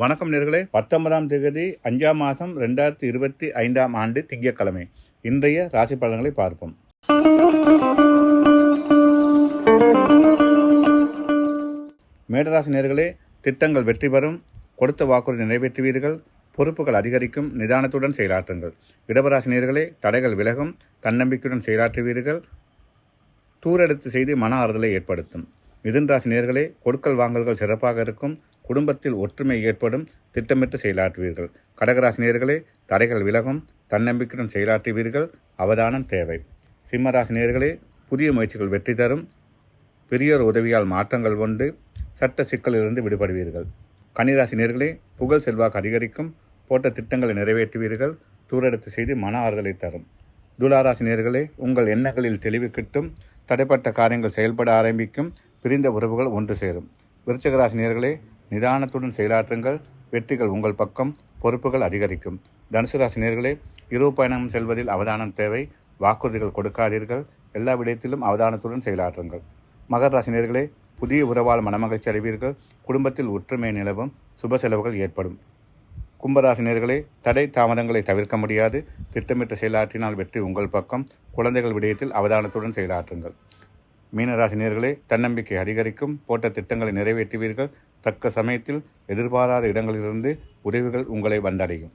வணக்கம் நேர்களே. பத்தொன்பதாம் தேதி அஞ்சாம் மாதம் ரெண்டாயிரத்தி இருபத்தி ஐந்தாம் ஆண்டு திங்கட்கிழமை. இன்றைய ராசி பலன்களை பார்ப்போம். மேடராசி நேர்களே திட்டங்கள் வெற்றி பெறும். கொடுத்த வாக்குறுதி நிறைவேற்றுவீர்கள். பொறுப்புகள் அதிகரிக்கும். நிதானத்துடன் செயலாற்றுங்கள். இடவராசி நேர்களே தடைகள் விலகும். தன்னம்பிக்கையுடன் செயலாற்றுவீர்கள். தூரெடுத்து செய்து மன ஆறுதலை ஏற்படுத்தும். மிதுன் ராசி நேர்களே கொடுக்கல் வாங்கல்கள் சிறப்பாக இருக்கும். குடும்பத்தில் ஒற்றுமை ஏற்படும் திட்டமிட்டு செயலாற்றுவீர்கள். கடகராசினியர்களே தடைகள் விலகும் தன்னம்பிக்கையுடன் செயலாற்றுவீர்கள் அவதானம் தேவை. சிம்மராசினியர்களே புதிய முயற்சிகள் வெற்றி தரும் பெரியோர் உதவியால் மாற்றங்கள் கொண்டு சட்ட சிக்கலிலிருந்து விடுபடுவீர்கள். கன்னிராசினியர்களே புகழ் செல்வாக்கு அதிகரிக்கும் போட்ட திட்டங்களை நிறைவேற்றுவீர்கள் தூரெடுத்து செய்து மன ஆறுதலை தரும். துலாராசினியர்களே உங்கள் எண்ணங்களில் தெளிவு கிட்டும் தடைப்பட்ட காரியங்கள் செயல்பட ஆரம்பிக்கும் பிரிந்த உறவுகள் ஒன்று சேரும். விருச்சகராசினியர்களே நிதானத்துடன் செயலாற்றுங்கள். வெற்றிகள் உங்கள் பக்கம் பொறுப்புகள் அதிகரிக்கும். தனுசு ராசி நேர்களே இரவு பயணம் செல்வதில் அவதானம் தேவை. வாக்குறுதிகள் கொடுக்காதீர்கள். எல்லா விடயத்திலும் அவதானத்துடன் செயலாற்றுங்கள். மகர ராசி நேர்களே புதிய உறவால் மனமகிழ்ச்சி அடைவீர்கள். குடும்பத்தில் ஒற்றுமை நிலவும். சுப செலவுகள் ஏற்படும். கும்பராசினியர்களே தடை தாமதங்களை தவிர்க்க முடியாது. திட்டமிட்டு செயலாற்றினால் வெற்றி உங்கள் பக்கம். குழந்தைகள் விடயத்தில் அவதானத்துடன் செயலாற்றுங்கள். மீனராசினியர்களே தன்னம்பிக்கை அதிகரிக்கும். போட்ட திட்டங்களை நிறைவேற்றுவீர்கள். தக்க சமயத்தில் எதிர்பாராத இடங்களிலிருந்து உதவிகள் உங்களை வந்தடையும்.